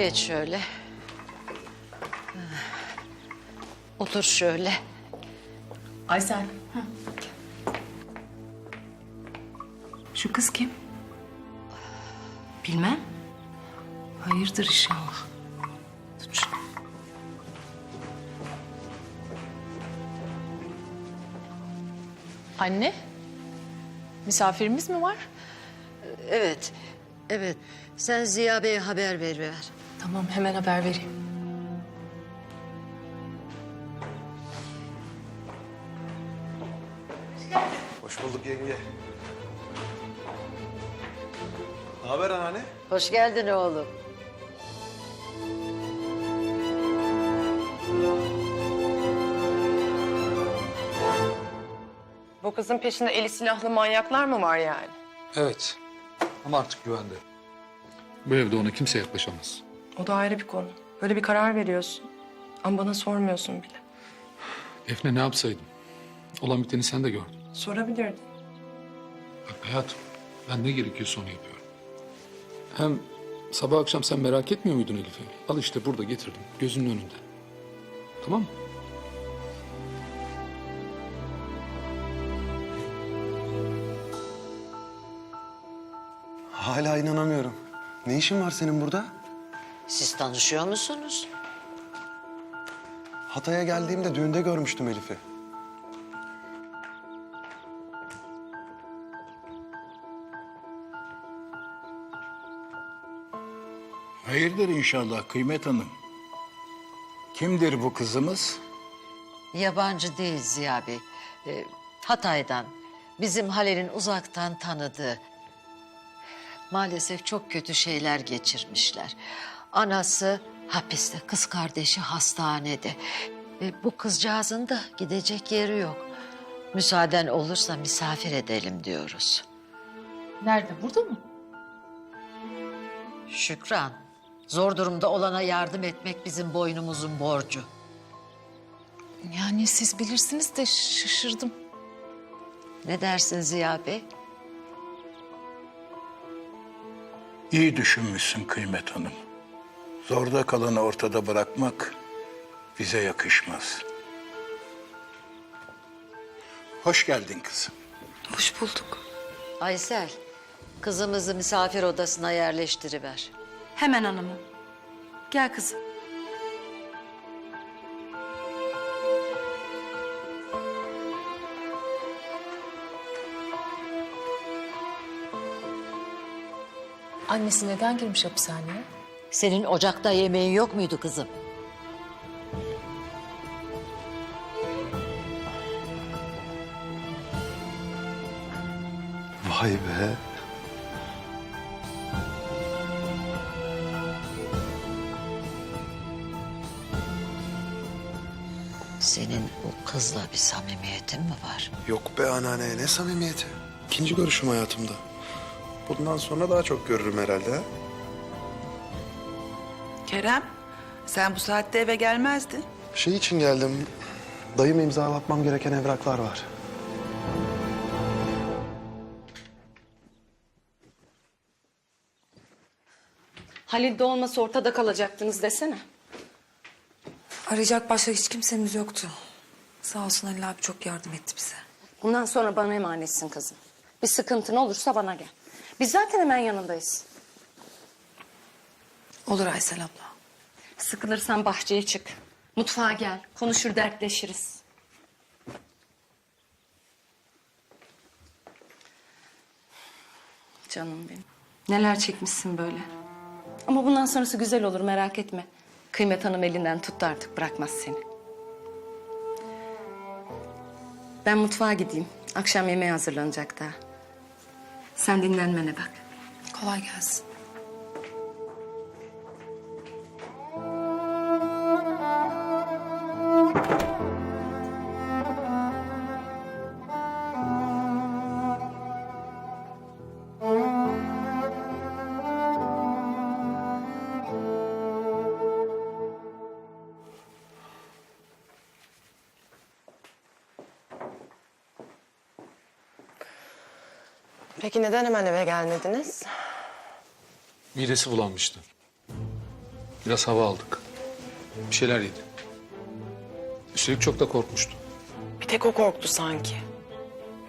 Geç şöyle. Otur şöyle. Aysel. Şu kız kim? Bilmem. Hayırdır inşallah. Tut şunu. Anne. Misafirimiz mi var? Evet, evet. Sen Ziya Bey'e haber ver ver. Tamam hemen haber vereyim. Hoş bulduk yenge. Ne haber anneanne? Hoş geldin oğlum. Bu kızın peşinde eli silahlı manyaklar mı var yani? Evet. Ama artık güvende. Bu evde ona kimse yaklaşamaz. O da ayrı bir konu. Böyle bir karar veriyorsun. Ama bana sormuyorsun bile. Defne ne yapsaydım? Olan biteni sen de gördün. Sorabilirdin. Bak hayatım, ben ne gerekiyorsa onu yapıyorum. Hem sabah akşam sen merak etmiyor muydun Elif'i? Al işte burada getirdim, gözünün önünde. Tamam mı? Hala inanamıyorum. Ne işin var senin burada? Siz tanışıyor musunuz? Hatay'a geldiğimde düğünde görmüştüm Elif'i. Hayırdır inşallah Kıymet Hanım. Kimdir bu kızımız? Yabancı değil Ziya Bey. Ee, Hatay'dan, bizim Halil'in uzaktan tanıdığı. Maalesef çok kötü şeyler geçirmişler. Anası hapiste, kız kardeşi hastanede. Ee, bu kızcağızın da gidecek yeri yok. Müsaaden olursa misafir edelim diyoruz. Nerede? Burada mı? Şükran, zor durumda olana yardım etmek bizim boynumuzun borcu. Yani siz bilirsiniz de şaşırdım. Ne dersin Ziya Bey? İyi düşünmüşsün Kıymet Hanım. Zorda kalanı ortada bırakmak bize yakışmaz. Hoş geldin kızım. Hoş bulduk. Aysel, kızımızı misafir odasına yerleştiriver. Hemen hanımım. Gel kızım. Annesi neden girmiş hapishaneye? Senin ocakta yemeğin yok muydu kızım? Vay be. Senin o kızla bir samimiyetin mi var? Yok be anneanne ne samimiyeti. İkinci görüşüm hayatımda. Bundan sonra daha çok görürüm herhalde. ha? Kerem, sen bu saatte eve gelmezdin. Şey için geldim. Dayıma imzalatmam gereken evraklar var. Halil de olmasa ortada kalacaktınız desene. Arayacak başka hiç kimsemiz yoktu. Sağ olsun Halil abi çok yardım etti bize. Bundan sonra bana emanetsin kızım. Bir sıkıntın olursa bana gel. Biz zaten hemen yanındayız. Olur Aysel abla. Sıkılırsan bahçeye çık. Mutfağa gel. Konuşur dertleşiriz. Canım benim. Neler çekmişsin böyle. Ama bundan sonrası güzel olur merak etme. Kıymet Hanım elinden tuttu artık bırakmaz seni. Ben mutfağa gideyim. Akşam yemeği hazırlanacak daha. Sen dinlenmene bak. Kolay gelsin. Peki neden hemen eve gelmediniz? Midesi bulanmıştı. Biraz hava aldık. Bir şeyler yedi. Üstelik çok da korkmuştu. Bir tek o korktu sanki.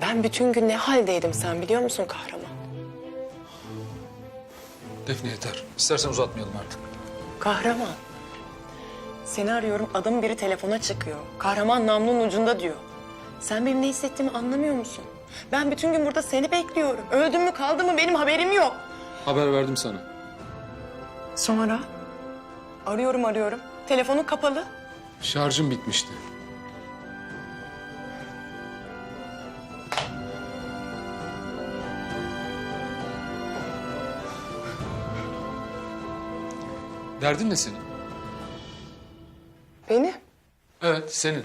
Ben bütün gün ne haldeydim sen biliyor musun kahraman? Defne yeter. İstersen uzatmayalım artık. Kahraman. Seni arıyorum adamın biri telefona çıkıyor. Kahraman namlunun ucunda diyor. Sen benim ne hissettiğimi anlamıyor musun? Ben bütün gün burada seni bekliyorum. Öldüm mü kaldım mı benim haberim yok. Haber verdim sana. Sonra? Arıyorum arıyorum. Telefonun kapalı. Şarjım bitmişti. Derdin ne senin? Beni? Evet, senin.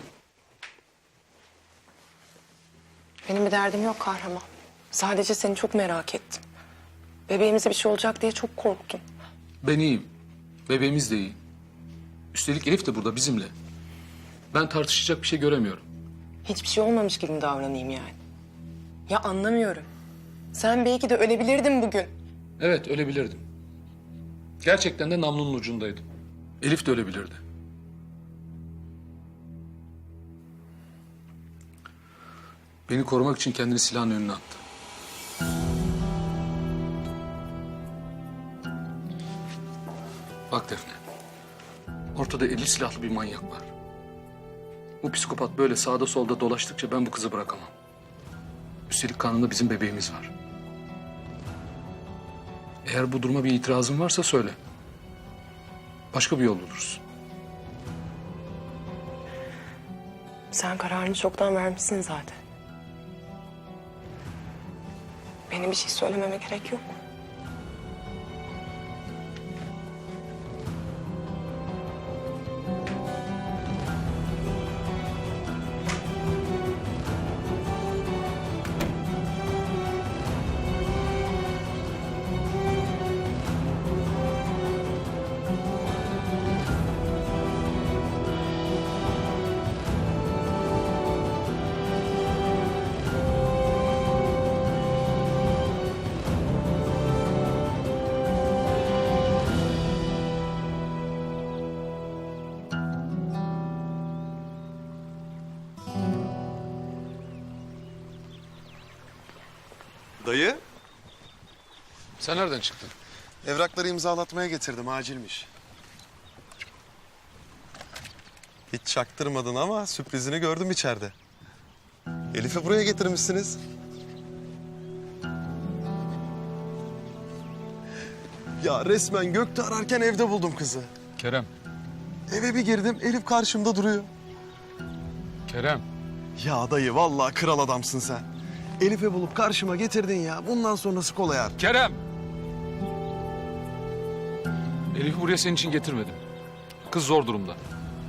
Benim bir derdim yok kahraman. Sadece seni çok merak ettim. Bebeğimize bir şey olacak diye çok korktum. Ben iyiyim. Bebeğimiz de iyi. Üstelik Elif de burada bizimle. Ben tartışacak bir şey göremiyorum. Hiçbir şey olmamış gibi mi davranayım yani? Ya anlamıyorum. Sen belki de ölebilirdin bugün. Evet, ölebilirdim. Gerçekten de namlunun ucundaydım. Elif de ölebilirdi. Beni korumak için kendini silahın önüne attı. Bak Defne. Ortada eli silahlı bir manyak var. Bu psikopat böyle sağda solda dolaştıkça ben bu kızı bırakamam. Üstelik kanında bizim bebeğimiz var. Eğer bu duruma bir itirazın varsa söyle. Başka bir yol buluruz. Sen kararını çoktan vermişsin zaten. Benim bir şey söylememe gerek yok. Dayı, Sen nereden çıktın? evrakları imzalatmaya getirdim. Acilmiş. Hiç çaktırmadın ama sürprizini gördüm içeride. Elif'i buraya getirmişsiniz. Ya resmen gökte ararken evde buldum kızı. Kerem. Eve bir girdim, Elif karşımda duruyor. Kerem. Ya dayı vallahi kral adamsın sen. Elif'i bulup karşıma getirdin ya. Bundan sonrası kolay artık. Kerem! Elif'i buraya senin için getirmedim. Kız zor durumda.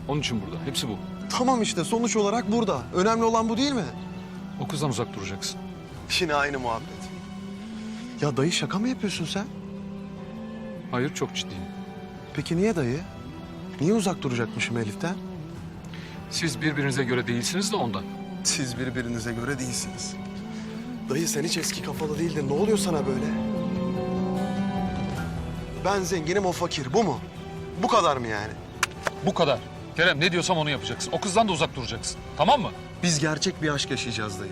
Onun için burada. Hepsi bu. Tamam işte sonuç olarak burada. Önemli olan bu değil mi? O kızdan uzak duracaksın. Yine aynı muhabbet. Ya dayı şaka mı yapıyorsun sen? Hayır çok ciddiyim. Peki niye dayı? Niye uzak duracakmışım Elif'ten? Siz birbirinize göre değilsiniz de ondan. Siz birbirinize göre değilsiniz. Dayı sen hiç eski kafalı değildin. Ne oluyor sana böyle? Ben zenginim o fakir. Bu mu? Bu kadar mı yani? Bu kadar. Kerem ne diyorsam onu yapacaksın. O kızdan da uzak duracaksın. Tamam mı? Biz gerçek bir aşk yaşayacağız dayı.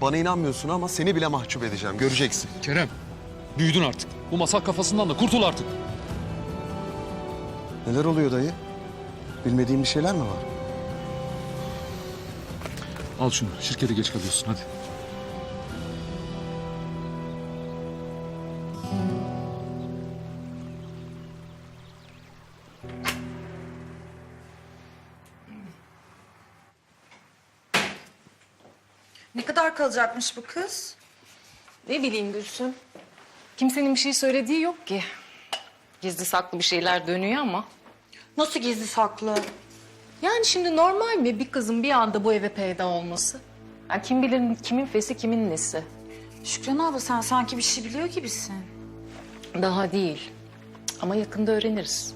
Bana inanmıyorsun ama seni bile mahcup edeceğim. Göreceksin. Kerem. Büyüdün artık. Bu masal kafasından da kurtul artık. Neler oluyor dayı? Bilmediğim bir şeyler mi var? Al şunu. Şirkete geç kalıyorsun hadi. Ne kadar kalacakmış bu kız? Ne bileyim Gülsüm. Kimsenin bir şey söylediği yok ki. Gizli saklı bir şeyler dönüyor ama. Nasıl gizli saklı? Yani şimdi normal mi bir kızın bir anda bu eve peyda olması? Yani kim bilir kimin fesi kimin nesi? Şükran abla sen sanki bir şey biliyor gibisin. Daha değil. Ama yakında öğreniriz.